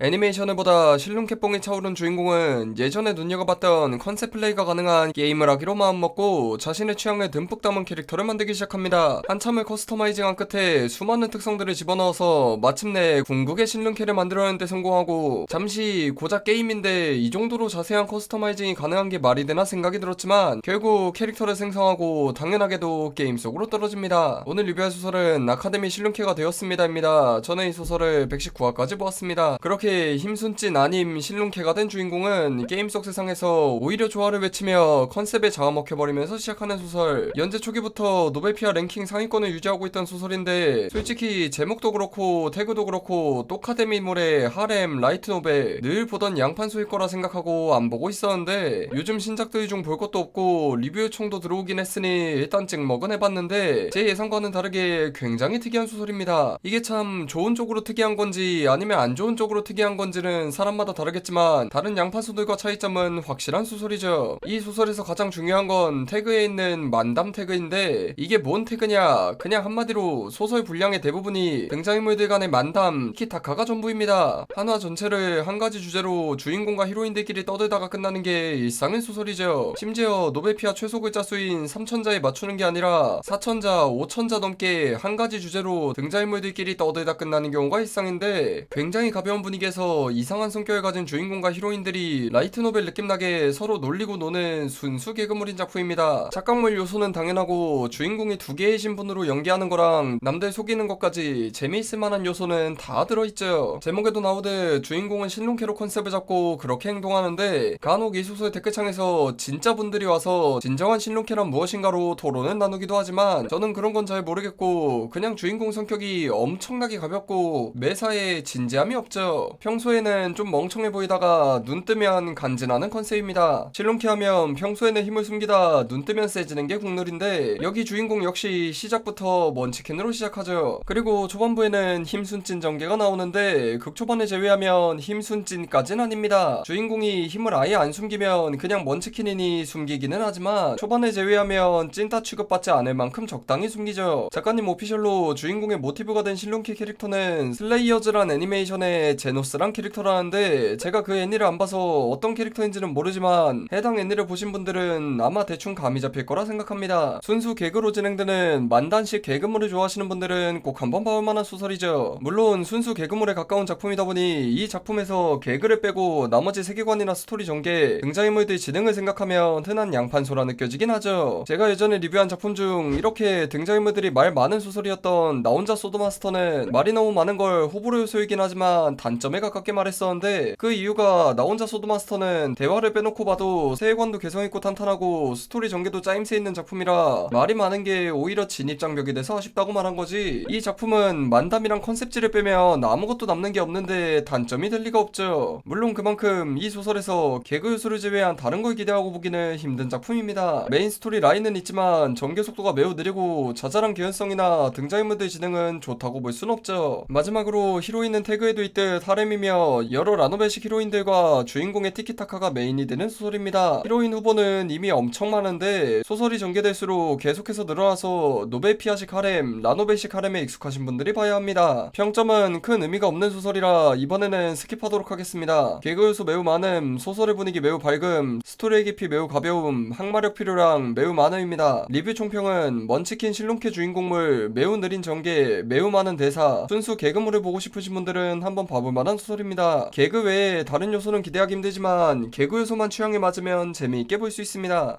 애니메이션을 보다 실눈캐뽕이 차오른 주인공은 예전에 눈여겨봤던 컨셉 플레이가 가능한 게임을 하기로 마음먹고 자신의 취향을 듬뿍 담은 캐릭터를 만들기 시작합니다. 한참을 커스터마이징한 끝에 수많은 특성들을 집어넣어서 마침내 궁극의 실눈캐를 만들어내는데 성공하고 잠시 고작 게임인데 이 정도로 자세한 커스터마이징이 가능한 게 말이 되나 생각이 들었지만 결국 캐릭터를 생성하고 당연하게도 게임 속으로 떨어집니다. 오늘 리뷰할 소설은 아카데미 실눈캐가 되었습니다입니다. 저는 이 소설을 119화까지 보았습니다. 그렇게 힘순찐 아님 실눈캐가 된 주인공은 게임 속 세상에서 오히려 조화를 외치며 컨셉에 잡아먹혀버리면서 시작하는 소설. 연재 초기부터 노벨피아 랭킹 상위권을 유지하고 있던 소설인데 솔직히 제목도 그렇고 태그도 그렇고 똑카데미물의 하렘 라이트 노벨 늘 보던 양판소일 거라 생각하고 안 보고 있었는데 요즘 신작들 중 볼 것도 없고 리뷰 요청도 들어오긴 했으니 일단 찍먹은 해봤는데 제 예상과는 다르게 굉장히 특이한 소설입니다. 이게 참 좋은 쪽으로 특이한 건지 아니면 안 좋은 쪽으로 특이한 건지는 사람마다 다르겠지만 다른 양판소들과 차이점은 확실한 소설이죠. 이 소설에서 가장 중요한 건 태그에 있는 만담 태그인데 이게 뭔 태그냐 그냥 한마디로 소설 분량의 대부분이 등장인물들 간의 만담 키타카가 전부입니다. 한화 전체를 한 가지 주제로 주인공과 히로인들끼리 떠들다가 끝나는 게 일상의 소설이죠. 심지어 노벨피아 최소 글자 수인 3천자에 맞추는 게 아니라 4천자, 5천자 넘게 한 가지 주제로 등장인물들끼리 떠들다 끝나는 경우가 일상인데 굉장히 가벼운 분위기 에서 이상한 성격을 가진 주인공과 히로인들이 라이트 노벨 느낌나게 서로 놀리고 노는 순수 개그물인 작품입니다. 착각물 요소는 당연하고 주인공이 두 개의 신분으로 연기하는 거랑 남들 속이는 것까지 재미있을 만한 요소는 다 들어있죠. 제목에도 나오듯 주인공은 신론캐로 컨셉을 잡고 그렇게 행동하는데 간혹 이 소설 댓글창에서 진짜 분들이 와서 진정한 신론캐란 무엇인가로 토론을 나누기도 하지만 저는 그런 건 잘 모르겠고 그냥 주인공 성격이 엄청나게 가볍고 매사에 진지함이 없죠. 평소에는 좀 멍청해 보이다가 눈 뜨면 간지나는 컨셉입니다. 실론캐 하면 평소에는 힘을 숨기다 눈 뜨면 세지는 게 국룰인데 여기 주인공 역시 시작부터 먼치킨으로 시작하죠. 그리고 초반부에는 힘순찐 전개가 나오는데 극초반에 제외하면 힘순찐까진 아닙니다. 주인공이 힘을 아예 안 숨기면 그냥 먼치킨이니 숨기기는 하지만 초반에 제외하면 찐따 취급받지 않을 만큼 적당히 숨기죠. 작가님 오피셜로 주인공의 모티브가 된 실론캐 캐릭터는 슬레이어즈란 애니메이션의 제노 스란 캐릭터라는데 제가 그 애니를 안 봐서 어떤 캐릭터인지는 모르지만 해당 애니를 보신 분들은 아마 대충 감이 잡힐 거라 생각합니다. 순수 개그로 진행되는 만단식 개그물을 좋아하시는 분들은 꼭 한번 봐볼 만한 소설이죠. 물론 순수 개그물에 가까운 작품이다 보니 이 작품에서 개그를 빼고 나머지 세계관이나 스토리 전개, 등장인물들 지능을 생각하면 흔한 양판소라 느껴지긴 하죠. 제가 예전에 리뷰한 작품 중 이렇게 등장인물들이 말 많은 소설이었던 나 혼자 소드마스터는 말이 너무 많은 걸 호불호 요소이긴 하지만 단점 에 가깝게 말했었는데 그 이유가 나 혼자 소드마스터는 대화를 빼놓고 봐도 세계관도 개성있고 탄탄하고 스토리 전개도 짜임새 있는 작품이라 말이 많은 게 오히려 진입장벽이 돼서 아쉽다고 말한 거지. 이 작품은 만담이랑 컨셉지를 빼면 아무것도 남는 게 없는데 단점이 될 리가 없죠. 물론 그만큼 이 소설에서 개그 요소를 제외한 다른 걸 기대하고 보기는 힘든 작품입니다. 메인 스토리 라인은 있지만 전개 속도가 매우 느리고 자잘한 개연성이나 등장인물들 진행은 좋다고 볼 순 없죠. 마지막으로 히로인은 태그에도 있듯 하렘이며 여러 라노벨식 히로인들과 주인공의 티키타카가 메인이 되는 소설입니다 히로인 후보는 이미 엄청 많은데 소설이 전개될수록 계속해서 늘어나서 노벨피아식 하렘, 라노벨식 하렘에 익숙하신 분들이 봐야 합니다. 평점은 큰 의미가 없는 소설이라 이번에는 스킵하도록 하겠습니다. 개그 요소 매우 많음, 소설의 분위기 매우 밝음, 스토리의 깊이 매우 가벼움, 항마력 필요량 매우 많음입니다. 리뷰 총평은 먼치킨 실론캐 주인공물, 매우 느린 전개, 매우 많은 대사, 순수 개그물을 보고 싶으신 분들은 한번 봐볼 만한 소설입니다. 개그 외에 다른 요소는 기대하기 힘들지만 개그 요소만 취향에 맞으면 재미있게 볼 수 있습니다.